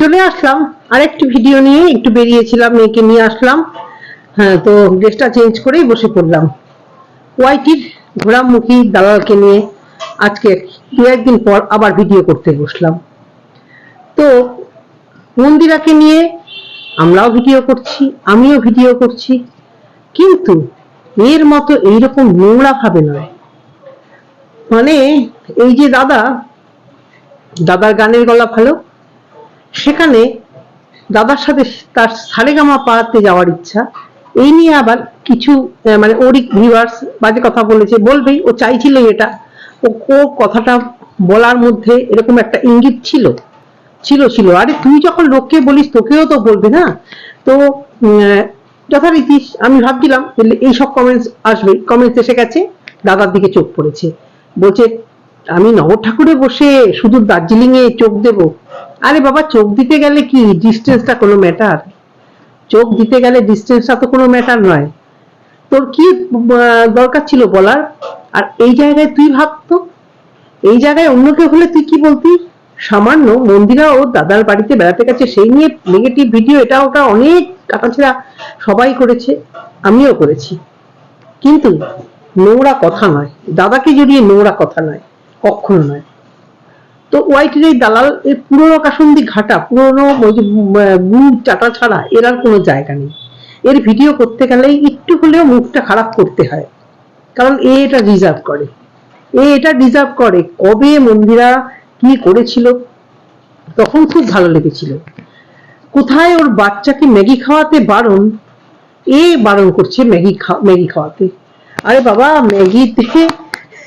চলে আসলাম। আরেকটি ভিডিও নিয়ে একটু বেরিয়েছিলাম, মেয়েকে নিয়ে আসলাম। হ্যাঁ তো ড্রেসটা চেঞ্জ করেই বসে পড়লাম। ওয়াইটির ঘোড়ামুখী দালালকে নিয়ে আজকে দু একদিন পর আবার ভিডিও করতে বসলাম। তো মন্দিরাকে নিয়ে আমরাও ভিডিও করছি, আমিও ভিডিও করছি। কিন্তু এর মতো এইরকম নোংরা ভাবে নয়। মানে এই যে দাদা, দাদার গানের গলা ভালো সেখানে দাদার সাথে তার সারেগামা পাড়াতে যাওয়ার ইচ্ছা। এই নিয়ে আবার কিছু মানে ওরই ভিউয়ার্স বাজে কথা বলেছে, বলবেই, ও চাইছিল এটা। ও কথাটা বলার মধ্যে এরকম একটা ইঙ্গিত ছিল ছিল ছিল। আরে, তুই যখন লোককে বলিস, তোকেও তো বলবে, না? তো যথারীতি আমি ভাবছিলাম যে এইসব কমেন্টস আসবে। কমেন্টস এসে গেছে, দাদার দিকে চোখ পড়েছে। বলছে, আমি নগর ঠাকুরে বসে শুধু দার্জিলিং এ চোখ দেব আরে বাবা, চোখ দিতে গেলে কি? ডিস্টেন্সটা কোনো ম্যাটার চোখ দিতে গেলে ডিস্টেন্সটা তো কোনো ম্যাটার নয়। তোর কি দরকার ছিল বলার? আর এই জায়গায় তুই ভাবতো? এই জায়গায় অন্য কেউ হলে তুই কি বলতি? সামান্য মন্দিরা ও দাদার বাড়িতে বেড়াতে গেছে, সেই নিয়ে নেগেটিভ ভিডিও এটা ওটা অনেক কাটাছেড়া সবাই করেছে, আমিও করেছি। কিন্তু নোংরা কথা নয়। দাদাকে জড়িয়ে নোংরা কথা নয়, কখনো নয়। তো ওয়াইটির এই দালাল এই পুরনো কাসন্দি ঘাটা, পুরোনো গুড় চাটা ছাড়া এর আর কোনো জায়গা নেই। এর ভিডিও করতে গেলে একটু হলেও মুখটা খারাপ করতে হয়। কারণ এ এটা রিজার্ভ করে। এ এটা ডিজার্ভ করে কবে মন্দিরা কি করেছিল, তখন খুব ভালো লেগেছিল। কোথায় ওর বাচ্চাকে ম্যাগি খাওয়াতে বারণ? এ বারণ করছে ম্যাগি ম্যাগি খাওয়াতে। আরে বাবা, ম্যাগিতে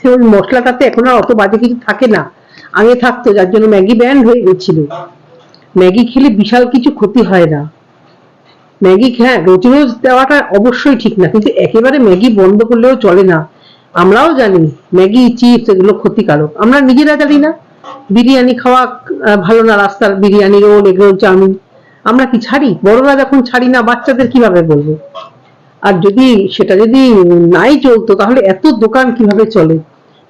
ওই মশলাটাতে এখন আর অত বাজে কিছু থাকে না। আগে থাকতো, যার জন্য ম্যাগি ব্যান্ড হয়ে গেছিল। ম্যাগি খেলে বিশাল কিছু ক্ষতি হয় না। ম্যাগি হ্যাঁ রোজ রোজ দেওয়াটা অবশ্যই ঠিক না, কিন্তু একেবারে ম্যাগি বন্ধ করলেও চলে না। আমরাও জানি, ম্যাগি, চিপস এগুলো ক্ষতিকারক। আমরা নিজেরা জানি না, বিরিয়ানি খাওয়া ভালো না, রাস্তার বিরিয়ানি, রোল এগরোল চাউমিন। আমরা কি ছাড়ি? বড়রা যখন ছাড়ি না, বাচ্চাদের কীভাবে বলব? আর যদি সেটা যদি নাই চলতো, তাহলে এত দোকান কীভাবে চলে?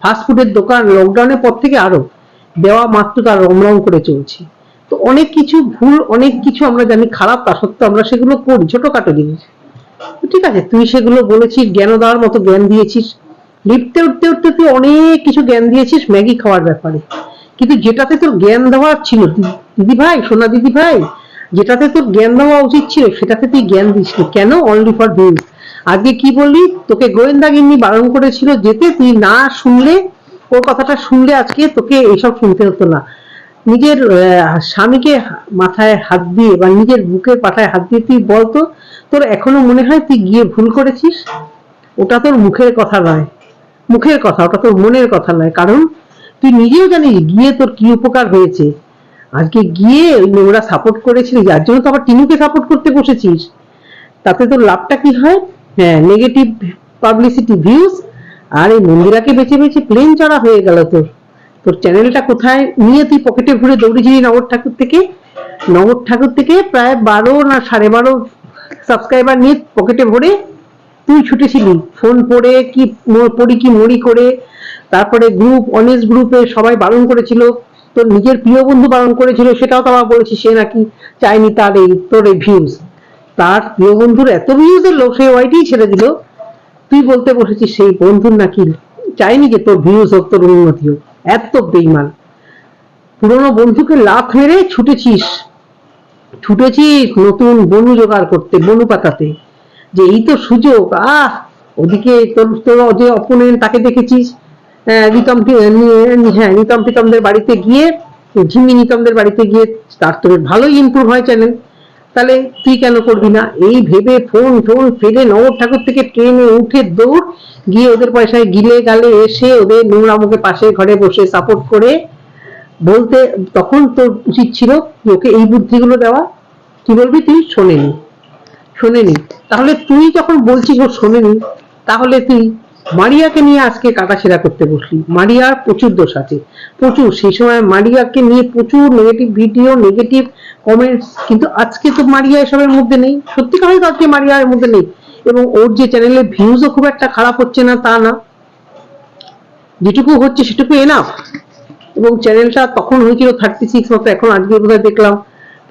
ফাস্টফুডের দোকান লকডাউনের পর থেকে আরও। দেওয়া মাত্র তার রমরম করে চলছে। তো অনেক কিছু ভুল, অনেক কিছু আমরা জানি খারাপ, তা সত্ত্বেও আমরা সেগুলো করি, ছোটখাটো জিনিস। ঠিক আছে, তুই সেগুলো বলেছিস, জ্ঞান দেওয়ার মতো জ্ঞান দিয়েছিস। লিফটে উঠতে উঠতে তুই অনেক কিছু জ্ঞান দিয়েছিস ম্যাগি খাওয়ার ব্যাপারে। কিন্তু যেটাতে তোর জ্ঞান দেওয়ার ছিল দিদি ভাই সোনা দিদি ভাই যেটাতে তোর জ্ঞান দেওয়া উচিত ছিল, সেটাতে তুই জ্ঞান দিস কেন? অনলি ফর ভিউজ আজকে কি বললি? তোকে গোয়েন্দাগিন্নি বারণ করেছিল, যেতে তুই না শুনলে ওর কথাটা শুনলে আজকে তোকে এইসব শুনতে হতো না। নিজের স্বামীকে মাথায় হাত দিয়ে বা নিজের বুকের পাঠায় হাত দিয়ে তুই বলতো তোর এখনও মনে হয় তুই গিয়ে ভুল করেছিস? ওটা তোর মুখের কথা নয়। মুখের কথা, ওটা তোর মনের কথা নয়। কারণ তুই নিজেও জানিস গিয়ে তোর কি উপকার হয়েছে। আজকে গিয়ে ওই নোংরা সাপোর্ট করেছিলি যার জন্য তো আবার টিনুকে সাপোর্ট করতে বসেছিস। তাতে তোর লাভটা কি হয়? হ্যাঁ নেগেটিভ পাবলিসিটি ভিউজ আর এই মন্দিরাকে বেছে বেছে প্লেন চড়া হয়ে গেল তোর। তোর চ্যানেলটা কোথায়? নিয়ে তুই পকেটে ভরে দৌড়েছিলি নগর ঠাকুর থেকে। নগর ঠাকুর থেকে প্রায় বারো না সাড়ে বারো সাবস্ক্রাইবার নিয়ে পকেটে ভরে তুই ছুটেছিলি। ফোন পড়ে কি পড়ি কি, মরি করে। তারপরে গ্রুপ অনেস্ট গ্রুপে সবাই বারণ করেছিল। তোর নিজের প্রিয় বন্ধু বারণ করেছিল, সেটাও তো আবার বলেছি সে নাকি চায়নি তার এই, তোর এই ভিউজ তার প্রিয় বন্ধুর এত ভিউজের লোক সে ওয়াইটি ছেড়ে দিল। তুই বলতে বসেছিস সেই বন্ধুর নাকি চাইনি যে তোর ভিউজ হোক তোর উন্নতি হোক। এত বেইমান। পুরোনো বন্ধুকে লাভ মেরে ছুটেছিস। ছুটেছিস নতুন বনু জোগাড় করতে বনু পাতাতে যে এই তো সুযোগ আহ! ওদিকে তোর তোর যে অপোনেন্ট তাকে দেখেছিস? আহ, রিতম নি- হ্যাঁ নিতম প্রীতমদের বাড়িতে গিয়ে ঝিমি নিতমদের বাড়িতে গিয়ে তার তোর ভালোই ইমপ্রুভ হয় চ্যানেল তাহলে তুই কেন করবি না? এই ভেবে ফোন টোন ফেলে নগর ঠাকুর থেকে ট্রেনে উঠে দৌড়, গিয়ে ওদের পয়সায় গিলে গালে এসে ওদের নোংরা মুখে পাশে ঘরে বসে সাপোর্ট করে বলতে তখন তোর উচিত ছিল ওকে এই বুদ্ধিগুলো দেওয়া। কি বলবি তুই? শোনেনি। শোনেনি। তাহলে তুই যখন বলছিস ও শোনেনি, তাহলে তুই মারিয়াকে নিয়ে আজকে কাটাছেড়া করতে বসলি। মারিয়ার প্রচুর দোষ আছে। প্রচুর, সেই সময় মারিয়াকে নিয়ে প্রচুর নেগেটিভ ভিডিও নেগেটিভ কমেন্টস কিন্তু আজকে তো মারিয়া এসবের মধ্যে নেই। সত্যি কথাই তো আজকে মারিয়া এর মধ্যে নেই। এবং ওর যে চ্যানেলে ভিউজও খুব একটা খারাপ হচ্ছে না, তা না। যেটুকু হচ্ছে সেটুকু এনাফ এবং চ্যানেলটা তখন হয়েছিল থার্টি সিক্স মতো এখন আজকে বোধহয় দেখলাম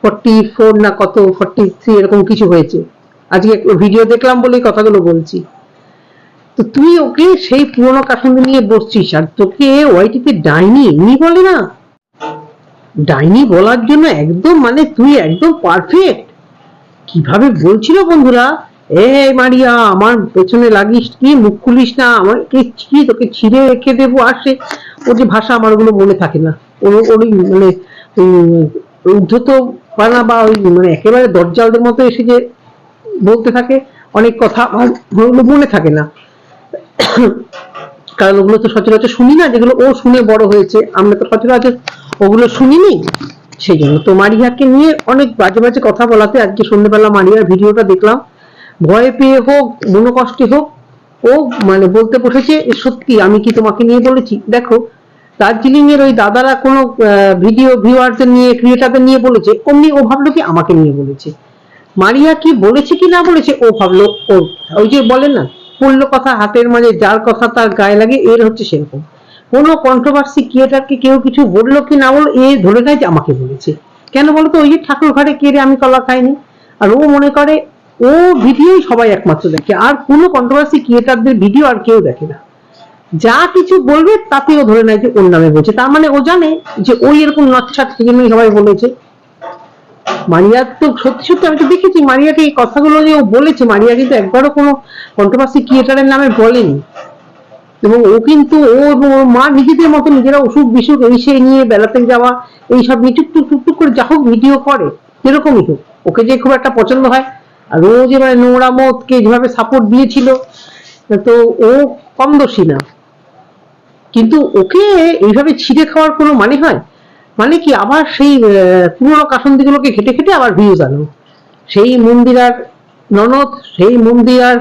ফর্টি ফোর না কত ফর্টি থ্রি এরকম কিছু হয়েছে। আজকে ভিডিও দেখলাম বলেই কথাগুলো বলছি। তো তুই ওকে সেই পুরোনো কাসন্দি নিয়ে বসছিস, আর তোকে ওয়াইটিতে ডাইনি, এমনি বলে না? ডাইনি বলার জন্য একদম মানে তুই একদম পারফেক্ট কীভাবে বলছিল বন্ধুরা? এ মারিয়া, আমার পেছনে লাগিস কি, মুখ খুলিস না, আমার কি তোকে ছিঁড়ে রেখে দেবো, আর সে, ওর যে ভাষা আমার ওগুলো মনে থাকে না। ওর ওর মানে উদ্ধত পানা বা ওই মানে একেবারে দরজালদের মতো এসে যে বলতে থাকে, অনেক কথা আমার মনে থাকে না। কারণ ওগুলো তো সচরাচর শুনি না, যেগুলো ও শুনে বড় হয়েছে, আমরা তো সচরাচর ওগুলো শুনিনি। সেই জন্য তো মারিয়াকে নিয়ে অনেক বাজে বাজে কথা বলাতে আজকে সন্ধ্যেবেলা মারিয়ার ভিডিওটা দেখলাম। ভয় পেয়ে হোক, মনোকষ্টে হোক, ও মানে বলতে বসেছে সত্যি, আমি কি তোমাকে নিয়ে বলেছি? দেখো দার্জিলিং এর ওই দাদারা কোনো ভিডিও ভিউয়ারদের নিয়ে ক্রিয়েটারদের নিয়ে বলেছে, অমনি ও ভাবলো কি আমাকে নিয়ে বলেছে। মারিয়া কি বলেছে কি না বলেছে, ও ভাবলো ও ওই যে বলেন না পড়ল কথা, হাতের মাঝে যার কথা তার গায়ে লাগে, এর হচ্ছে সেরকম। কোনো কন্ট্রোভার্সি ক্রিয়েটারকে কেউ কিছু বলল কি না বলল, এ ধরে নেয় যে আমাকে বলেছে। কেন বলতো, ওই যে ঠাকুর ঘরে কেড়ে আমি কলা খাইনি? আর ও মনে করে, ও ভিডিওই সবাই একমাত্র দেখে, আর কোনো কন্ট্রোভার্সি ক্রিয়েটারদের ভিডিও আর কেউ দেখে না। যা কিছু বলবে তাতে ও ধরে নেয় যে ওর নামে বলছে। তার মানে ও জানে যে ওই এরকম নচ্ছাট জন্যই সবাই বলেছে। মারিয়া তো সত্যি সত্যি আমি তো দেখেছি মারিয়াকে এই কথাগুলো যে ও বলেছে। মারিয়া কিন্তু একবারও কোনো কন্ট্রোভার্সি ক্রিয়েটারের নামে বলেনি। এবং ও কিন্তু, ও এবং ওর মা নিজেদের মতো নিজেরা অসুখ বিসুখ এই সেই নিয়ে বেড়াতে যাওয়া এইসব নিয়ে টুকটুক টুকটুক করে যা হোক ভিডিও করে যেরকমই হোক। ওকে যে খুব একটা পছন্দ হয়, আর ও যে মানে নোংরা মতকে যেভাবে সাপোর্ট দিয়েছিল, তো ও কম দোষী না। কিন্তু ওকে এইভাবে ছিঁড়ে খাওয়ার কোনো মানে হয়? মানে কি আবার সেই পুরোনো কাসন্দিগুলোকে ঘেটে খেটে আবার ভিউজ আনো সেই মন্দিরার ননদ, সেই মন্দিরার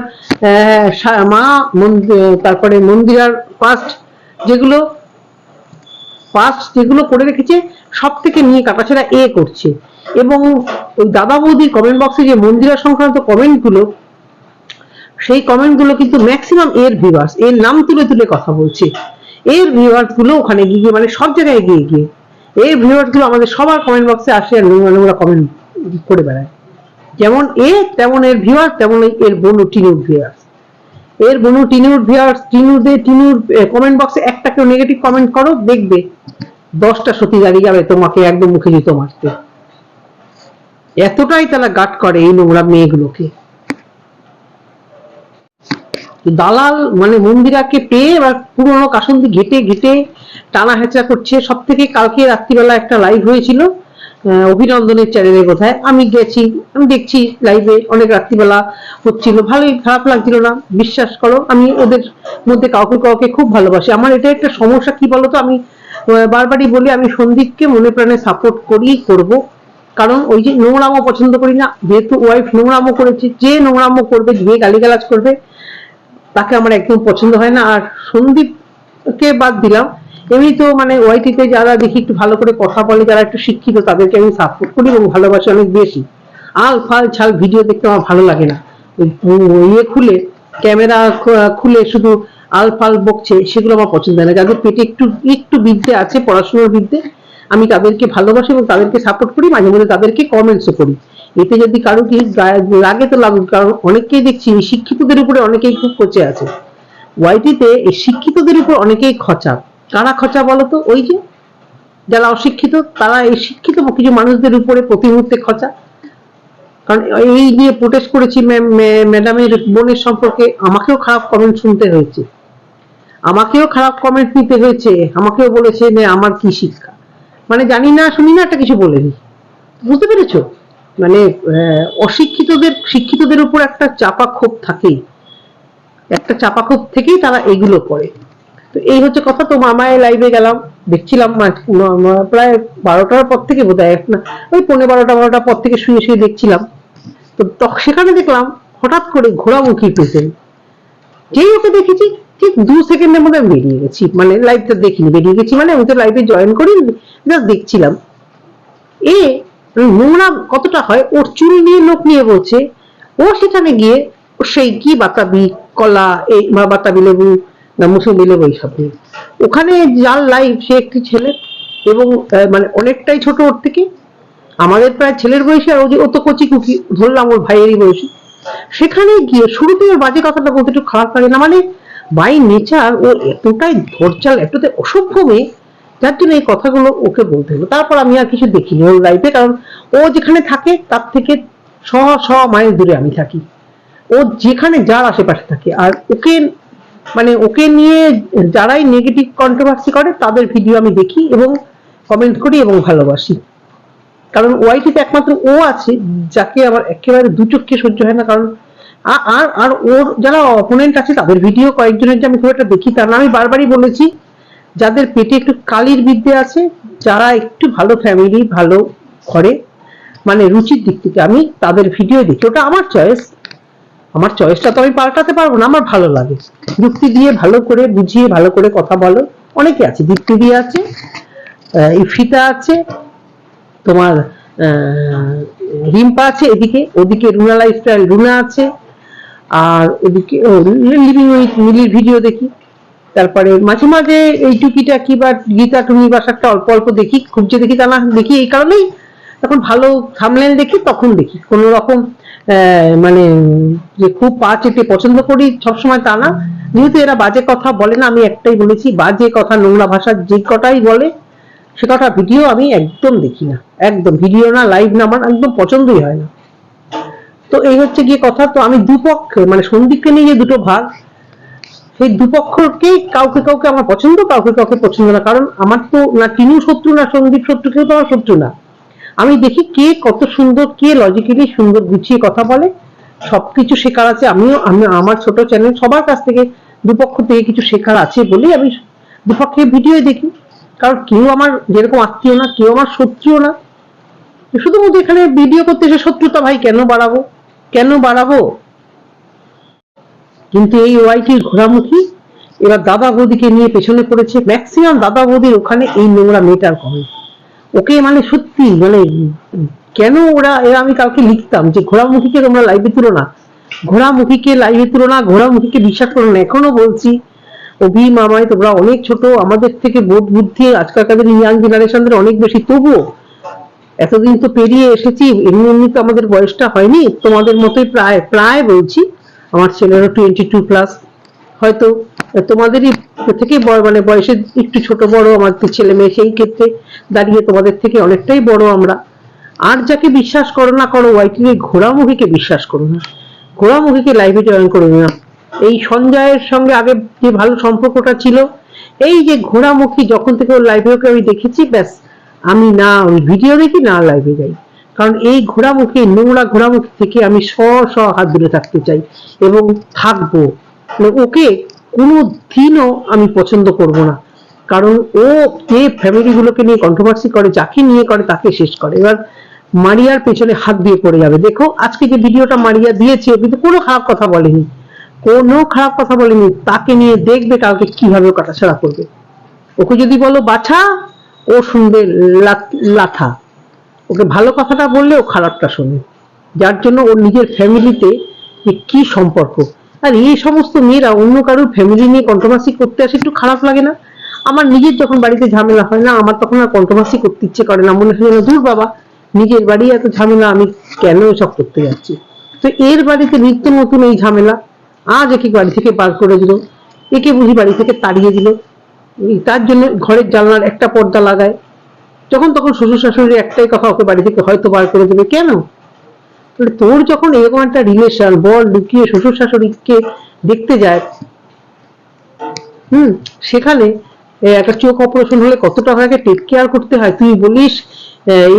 মা তারপরে মন্দিরার পাস্ট যেগুলো পাস্ট যেগুলো করে রেখেছে সব থেকে নিয়ে কাটাছেড়া এ করছে। এবং ওই দাদা বৌদির কমেন্ট বক্সে যে মন্দিরা সংক্রান্ত কমেন্টগুলো সেই কমেন্টগুলো কিন্তু ম্যাক্সিমাম এর ভিউয়ার্স এর নাম তুলে তুলে কথা বলছে। এর ভিউয়ার্সগুলো ওখানে গিয়ে মানে সব জায়গায় গিয়ে গিয়ে। এই ভিউয়ার্সগুলো আমাদের সবার কমেন্ট বক্সে আসে, আর নোংরা নোংরা কমেন্ট করে বেড়ায়। যেমন এ, তেমন এর ভিউয়ার্স তেমন এর বনু টিনুর ভিউয়ার্স এর বনু টিনুর ভিউয়ার্স টিনুদে টিনুর কমেন্ট বক্সে একটা কেউ নেগেটিভ কমেন্ট করো, দেখবে দশটা সতী দাঁড়িয়ে যাবে, তোমাকে একদম মুখে জুতো মারতে। এতটাই তারা গাট করে এই নোংরা মেয়েগুলোকে। দালাল মানে মন্দিরাকে পেয়ে এবার পুরোনো কাসন্দি ঘেটে ঘেটে টানা হেঁচা করছে। সব থেকে কালকে রাত্রিবেলা একটা লাইভ হয়েছিল অভিনন্দনের চ্যানেলে কোথায়। আমি গেছি, আমি দেখছি লাইভে অনেক রাত্রিবেলা হচ্ছিল। ভালোই খারাপ লাগছিল না, বিশ্বাস করো, আমি ওদের মধ্যে কাউকে কাউকে খুব ভালোবাসি। আমার এটা একটা সমস্যা, কি বলতো? আমি বারবারই বলি, আমি সন্দীপকে মনে প্রাণে সাপোর্ট করি করব। কারণ ওই যে নোংরামো পছন্দ করি না, যেহেতু ওয়াইফ নোংরামো করেছে, যে নোংরামো করবে, যে গালিগালাজ করবে তাকে আমার একদম পছন্দ হয় না। আর সন্দীপকে বাদ দিলাম। এমনি তো মানে ওয়াইটিতে যারা দেখি একটু ভালো করে কথা বলে, যারা একটু শিক্ষিত, তাদেরকে আমি সাপোর্ট করি এবং ভালোবাসি অনেক বেশি। আল, ফাল, ছাল, ভিডিও দেখতে আমার ভালো লাগে না। ইয়ে খুলে, ক্যামেরা খুলে শুধু আল, ফাল, বকছে, সেগুলো আমার পছন্দ হয় না। যাদের পেটে একটু একটু বিদ্যে আছে, পড়াশোনার বিদ্যে আমি তাদেরকে ভালোবাসি এবং তাদেরকে সাপোর্ট করি, মাঝে মধ্যে তাদেরকে কমেন্টসও করি। এতে যদি কারও কি লাগে তো লাগুক, কারণ অনেককেই দেখছি শিক্ষিতদের উপরে অনেকেই খুব খচে আছে। ওয়াইটিতে এই শিক্ষিতদের উপর অনেকেই খচা। কারা খচা বলতো ওই যে, যারা অশিক্ষিত, তারা এই শিক্ষিত কিছু মানুষদের উপরে প্রতি মুহূর্তে খচা। কারণ এই নিয়ে প্রোটেস্ট করেছি ম্যাডামের বোনের সম্পর্কে, আমাকেও খারাপ কমেন্ট শুনতে হয়েছে। আমাকেও খারাপ কমেন্ট নিতে হয়েছে। আমাকেও বলেছে যে, আমার কি শিক্ষা? মানে জানি না, শুনি না, একটা কিছু বলেনি বুঝতে পেরেছ? মানে অশিক্ষিতদের, শিক্ষিতদের উপর একটা চাপা ক্ষোভ থাকেই। একটা চাপা ক্ষোভ থেকেই তারা এগুলো করে। তো এই হচ্ছে কথা। তো মামায় লাইভে গেলাম, দেখছিলাম প্রায় বারোটার পর থেকে বোধ হয় না, ওই পনেরো বারোটা, বারোটার পর থেকে শুয়ে শুয়ে দেখছিলাম। তো সেখানে দেখলাম, হঠাৎ করে ঘোড়ামুখী পেশেন্ট যেই ওকে দেখেছি, ঠিক দু সেকেন্ডের মধ্যে আমি বেরিয়ে গেছি। মানে লাইভটা দেখিনি, বেরিয়ে গেছি মানে আমি তো লাইভে জয়েন করি জাস্ট দেখছিলাম। এ নোংরা কতটা হয়? ওর চুল নিয়ে লোক নিয়ে বলছে, ও সেখানে গিয়ে সেই কি বাতাবি, কলা, এই বাতাবি লেবু না মুসুম্বি লেবু এইসব নিয়ে। ওখানে যার লাইফ সে একটি ছেলে এবং মানে অনেকটাই ছোট ওর থেকে। আমাদের প্রায় ছেলের বয়সে আর ও তো কচি কুকি, ধরলাম ওর ভাইয়েরই বয়সী। সেখানে গিয়ে শুরুতে ওর বাজে কথাটা বলতে একটু খারাপ লাগে না মানে বাই নেচার ও এতটাই ধরচাল এতটাই অসভ্য মেয়ে যার জন্য এই কথাগুলো ওকে বলতে হলো। তারপর আমি আর কিছু দেখিনি ওর লাইফে কারণ ও যেখানে থাকে, তার থেকে শ শ মাইল দূরে আমি থাকি। ও যেখানে যার আশেপাশে থাকে। আর ওকে মানে ওকে নিয়ে যারাই নেগেটিভ কন্ট্রোভার্সি করে, তাদের ভিডিও আমি দেখি এবং কমেন্ট করি এবং ভালোবাসি। কারণ ওয়াইটিতে একমাত্র ও আছে, যাকে আমার একেবারে দু চোখকে সহ্য হয় না, কারণ আর আর ওর যারা অপোনেন্ট আছে, তাদের ভিডিও কয়েকজনের যে আমি খুব একটা দেখি, তার আমি বারবারই বলেছি। যাদের পেটে একটু কালির বিদ্যে আছে, যারা একটু ভালো ফ্যামিলি ভালো ঘরে মানে রুচির দিক থেকে আমি তাদের ভিডিও দেখি। ওটা আমার চয়েস আমার চয়েসটা তো আমি পাল্টাতে পারব না, আমার ভালো লাগে। যুক্তি দিয়ে ভালো করে বুঝিয়ে, ভালো করে কথা বলো। অনেকে আছে, দীপ্তি দিয়ে আছে ইফিতা আছে, তোমার রিম্পা আছে এদিকে, ওদিকে রুনা লাইফস্টাইল রুনা আছে, আর ওদিকে লিভিং উইথ মিলির ভিডিও দেখি। তারপরে মাঝে মাঝে এই টুকিটা কি বা গীতা টুনি বাসারটা অল্প অল্প দেখি খুব যে দেখি তা না, দেখি এই কারণেই। তখন ভালো থামলেন দেখি তখন দেখি। কোন রকম মানে যে খুব পা চেটে পছন্দ করি সবসময় তা না। যেহেতু এরা বাজে কথা বলে না, আমি একটাই বলেছি, বাজে কথা নোংরা ভাষার যে কটাই বলে, সে কটা ভিডিও আমি একদম দেখি না। একদম, ভিডিও না লাইভ না, আমার একদম পছন্দই হয় না। তো এই হচ্ছে গিয়ে কথা। তো আমি দুপক্ষ মানে সন্দীপকে নিয়ে যে দুটো ভাগ সেই দুপক্ষকেই কাউকে কাউকে আমার পছন্দ, কাউকে কাউকে পছন্দ না। কারণ আমার তো না টিনু শত্রু, না সন্দীপ শত্রু, কেউ তো আমার শত্রু না। আমি দেখি কে কত সুন্দর, কে লজিক্যালি সুন্দর গুছিয়ে কথা বলে। সবকিছু শেখার আছে। আমিও, আমি, আমার ছোট চ্যানেল সবার কাছ থেকে দুপক্ষ থেকে কিছু শেখার আছে বলেই আমি দুপক্ষের ভিডিও দেখি। কারণ কেউ আমার যেরকম আত্মীয় না, কেউ আমার শত্রুও না। শুধুমাত্র এখানে ভিডিও করতে এসে শত্রুতা ভাই কেন বাড়াবো? কেন বাড়াবো? কিন্তু এই ওয়াইটির ঘোরামুখী এবার দাদা বৌদিকে নিয়ে পেছনে পড়েছে। ম্যাক্সিমাম দাদা বৌদির ওখানে এই নোংরা মেয়েটার কমে ওকে মানে সত্যি মানে কেন ওরা এরা আমি কাউকে লিখতাম যে ঘোড়ামুখীকে তোমরা লাইভে তুলো না। ঘোড়ামুখীকে লাইভে তুলো না, ঘোড়ামুখীকে বিশ্বাস করো না। এখনও বলছি, অভি মামাই, তোমরা অনেক ছোট, আমাদের থেকে বোধ বুদ্ধি আজকালকার ইয়াং জেনারেশনদের অনেক বেশি। তবুও এতদিন তো পেরিয়ে এসেছি, এমনি এমনি তো আমাদের বয়সটা হয়নি। তোমাদের মতোই প্রায় প্রায় বলছি। আমার ছেলেরও টোয়েন্টি টু প্লাস হয়তো তোমাদেরই থেকে বয়- মানে বয়সে একটু ছোট বড় আমার তো ছেলে মেয়ে সেই ক্ষেত্রে দাঁড়িয়ে তোমাদের থেকে অনেকটাই বড় আমরা। আর যাকে বিশ্বাস করো না করো, ওয়াইটির ঘোড়ামুখীকে বিশ্বাস করো না। ঘোড়ামুখীকে লাইভে জয়েন করো না। এই সঞ্জয়ের সঙ্গে আগে যে ভালো সম্পর্কটা ছিল, এই যে ঘোড়ামুখী, যখন থেকে ওর লাইভে ওকে আমি দেখেছি, ব্যাস, আমি না ওই ভিডিও দেখি, না লাইভে যাই। কারণ এই ঘোড়ামুখী, নোংরা ঘোড়ামুখী থেকে আমি স স হাত দূরে থাকতে চাই এবং থাকব। মানে ওকে কোনো দিনও আমি পছন্দ করব না। কারণ ও যে ফ্যামিলি গুলোকে নিয়ে কন্ট্রোভার্সি করে, যাকে নিয়ে করে, তাকে শেষ করে। এবার মারিয়ার পেছনে হাত দিয়ে পড়ে যাবে। দেখো, আজকে যে ভিডিওটা মারিয়া দিয়েছে কিন্তু কোনো খারাপ কথা বলেনি। কোনো খারাপ কথা বলেনি। তাকে নিয়ে দেখবে কাউকে কীভাবে কাটাছাড়া করবে। ওকে যদি বলো, বাছা, ও শুনবে লাথা। ওকে ভালো কথাটা বললে ও খারাপটা শোনে। যার জন্য ওর নিজের ফ্যামিলিতে কি সম্পর্ক। আর এই সমস্ত মেয়েরা অন্য কারোর ফ্যামিলি নিয়ে কন্ট্রোভার্সি করতে আসে একটু খারাপ লাগে না? আমার নিজের যখন বাড়িতে ঝামেলা হয় না, আমার তখন আর কন্ট্রোভার্সি করতে ইচ্ছে করে না। মনে হয় দূর বাবা, নিজের বাড়ি এত ঝামেলা, আমি কেন এসব করতে যাচ্ছি? তো এর বাড়িতে নিত্য নতুন এই ঝামেলা। আজ একে বাড়ি থেকে বার করে দিল। একে বুঝি বাড়ি থেকে তাড়িয়ে দিল। তার জন্য ঘরের জানলার একটা পর্দা লাগায়। যখন তখন শ্বশুর শাশুড়ির একটাই কথা ওকে বাড়ি থেকে হয়তো বার করে দেবে, কেন? তোর যখন এরকম একটা রিলেশন বল লুকিয়ে শ্বশুর শাশুড়িকে দেখতে যায়, হুম, সেখানে একটা চোখ অপারেশন হলে কত টাকাকে টেক কেয়ার করতে হয়? তুই বলিস,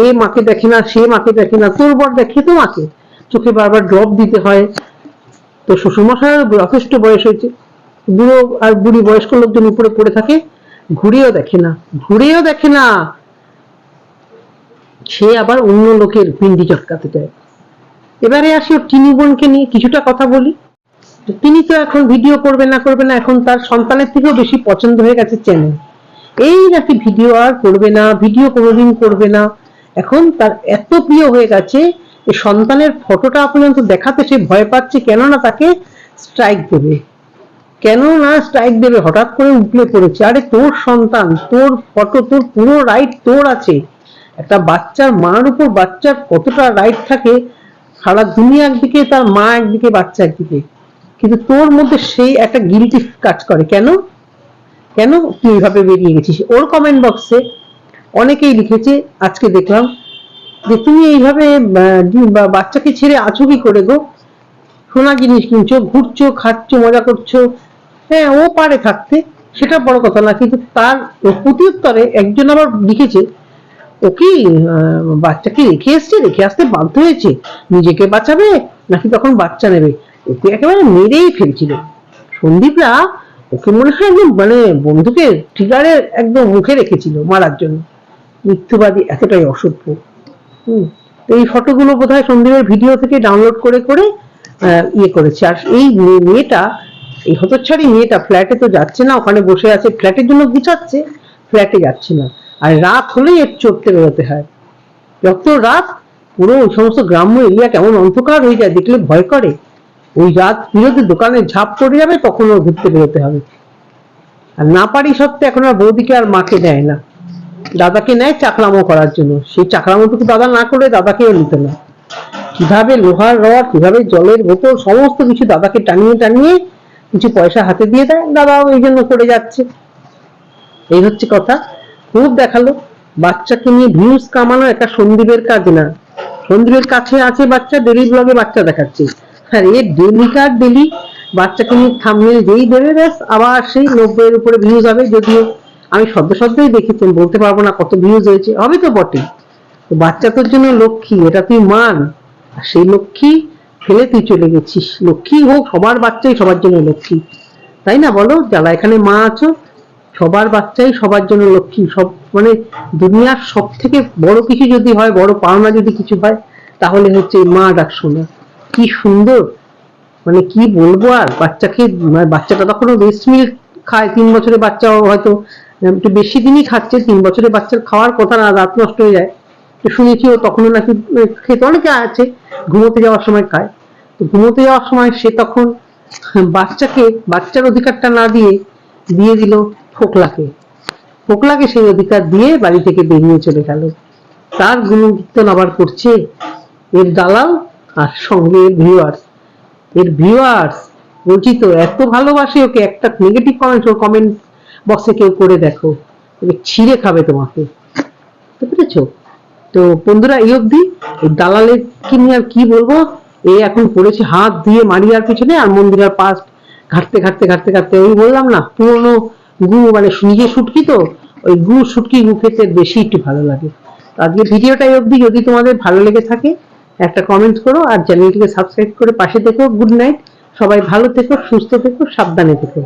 এ মাকে দেখে না, সে মাকে দেখে না, তোর বর দেখে তো মাকে। চোখে বারবার ড্রপ দিতে হয়। তো শ্বশুরমশাইয়ের যথেষ্ট বয়স হয়েছে। বুড়ো আর বুড়ি বয়স্ক লোকজন উপরে পড়ে থাকে, ঘুরেও দেখে না, ঘুরেও দেখে না। সে আবার অন্য লোকের পিন্ডি চটকাতে যায় এবারে আসি ওর টিনি বোনকে নিয়ে কিছুটা কথা বলি। তিনি তো এখন ভিডিও করবে না করবে না, এখন তার সন্তানের থেকেও বেশি পছন্দ হয়ে গেছে চ্যানেল এই নাকি ভিডিও আর করবে না, ভিডিও কোনোদিন করবে না। এখন তার এত প্রিয় হয়ে গেছে যে সন্তানের ফটোটা পর্যন্ত দেখাতে সে ভয় পাচ্ছে, কেননা তাকে স্ট্রাইক দেবে। কেন না স্ট্রাইক দেবে, হঠাৎ করে উঠলে পড়েছে। আরে তোর সন্তান, তোর ফটো তোর পুরো রাইট তোর আছে। একটা বাচ্চার মার উপর বাচ্চার কতটা রাইট থাকে, সারা দুনিয়া একদিকে, তার মা একদিকে, বাচ্চা একদিকে। কিন্তু তোর মধ্যে সেই একটা গিলটি কাজ করে। কেন? কেন তুই এইভাবে বেরিয়ে গেছিস? ওর কমেন্ট বক্সে অনেকেই লিখেছে, আজকে দেখলাম, যে তুমি এইভাবে বাচ্চাকে ছেড়ে আছো কি করে গো? সোনা জিনিস কিনছো, ঘুরছো, খাচ্ছো, মজা করছ। হ্যাঁ ও পারে থাকতে, সেটা বড় কথা না, কিন্তু তার প্রতি উত্তরে একজন আবার লিখেছে ও কি বাচ্চাকে রেখে এসছে, রেখে আসতে বাধ্য হয়েছে। নিজেকে বাঁচাবে নাকি তখন বাচ্চা নেবে? ওকে একেবারে মেরেই ফেলছিল। সন্দীপরা ওকে মনে হয় একদম মানে বন্ধুকে ট্রিগারে একদম মুখে রেখেছিল মারার জন্য। মৃত্যুবাদী এতটাই অসভ্য। হুম, এই ফটোগুলো বোধহয় সন্দীপের ভিডিও থেকে ডাউনলোড করে করে ইয়ে করেছে। আর এই মেয়ে- মেয়েটা, এই হতচ্ছাড়ি মেয়েটা ফ্ল্যাটে তো যাচ্ছে না, ওখানে বসে আছে। ফ্ল্যাটের জন্য গুছাচ্ছে ফ্ল্যাটে যাচ্ছে না। আর রাত হলেই এর চড়তে বেরোতে হয়। যত রাত? পুরো ওই সমস্ত গ্রাম্য এরিয়া কেমন অন্ধকার হয়ে যায় দেখলে ভয় করে। ওই রাত বিরোধী দোকানে ঝাঁপ পড়ে যাবে, তখন ওর ঘুরতে বেরোতে হবে। আর না পারি সত্ত্বে এখন আর বৌদিকে আর মাকে দেয় না। দাদাকে নেয় চাকরামো করার জন্য। সেই চাকরামোটুকু দাদা না করে দাদাকেও নিত না। কীভাবে লোহার রড, কীভাবে জলের বোতল, সমস্ত কিছু দাদাকে টানিয়ে টানিয়ে কিছু পয়সা হাতে দিয়ে দেয়। দাদাও এই জন্য করে যাচ্ছে। এই হচ্ছে কথা। খুব দেখাল। বাচ্চাকে নিয়ে ভিউজ কামানো একটা সন্দীপের কাজ না। সন্দীপের কাছে আছে বাচ্চা, ডেলি ব্লগে বাচ্চা দেখাচ্ছে। আর এ ডেলি কার ডেলি? বাচ্চাকে নিয়ে থামলে যেই দেবে ব্যাস, আবার সেই নব্বইয়ের উপরে ভিউজ হবে যদিও আমি সদ্য সদ্যই দেখেছি বলতে পারব না কত ভিউজ হয়েছে, হবে তো বটে। তো বাচ্চা তোর জন্য লক্ষ্মী, এটা তুই মান। আর সেই লক্ষ্মী ফেলে তুই চলে গেছিস। লক্ষ্মী হোক, সবার বাচ্চাই সবার জন্য লক্ষ্মী। তাই না বলো? যারা এখানে মা আছো সবার বাচ্চাই সবার জন্য লক্ষ্মী। সব মানে দুনিয়ার সব থেকে বড় কিছু যদি হয়, বড় পাওনা যদি কিছু হয়, তাহলে হচ্ছে মা ডাক শোনা। কি সুন্দর! মানে কি বলব আর? বাচ্চাকে মানে বাচ্চাটা তখনও ব্রেস্ট মিল্ক খায়। তিন বছরের বাচ্চা হয়তো একটু বেশি দিনই খাচ্ছে। তিন বছরের বাচ্চার খাওয়ার কথা না, রাত নষ্ট হয়ে যায়। তো শুনেছি ও তখনও নাকি খেতে অনেকে আছে, ঘুমোতে যাওয়ার সময় খায়। তো ঘুমোতে যাওয়ার সময় সে তখন বাচ্চাকে, বাচ্চার অধিকারটা না দিয়ে দিয়ে দিল। ফোকলাকে। ফোকলাকে সেই অধিকার দিয়ে বাড়ি থেকে বেরিয়ে চলে গেল। তার গুণকীর্তন আবার করছে এর দালাল আর সঙ্গে ভিউয়ার্স এর ভিউয়ার্স বলছি তো এত ভালোবাসে ওকে, একটা নেগেটিভ কমেন্ট ওর কমেন্ট বক্সে কেউ করে দেখো। ছিঁড়ে খাবে তোমাকে। বুঝতে পেরেছ? তো বন্ধুরা, এই অবধি দালালের কি নিয়ে আর কি বলব? এ এখন পড়েছে হাত দিয়ে মারিয়ার পিছনে আর মন্দিরের পাশ ঘাটতে ঘাটতে ঘাটতে ঘাটতে ওই বললাম না, পুরোনো গু মানে নিজে শুটকি তো, ওই গু শুটকি গু খেতে বেশি একটু ভালো লাগে। আজকে ভিডিওটাই অবধি, যদি তোমাদের ভালো লেগে থাকে, একটা কমেন্ট করো আর চ্যানেলটিকে সাবস্ক্রাইব করে পাশে থেকো। গুড নাইট সবাই ভালো থেকো, সুস্থ থেকো, সাবধানে থেকো।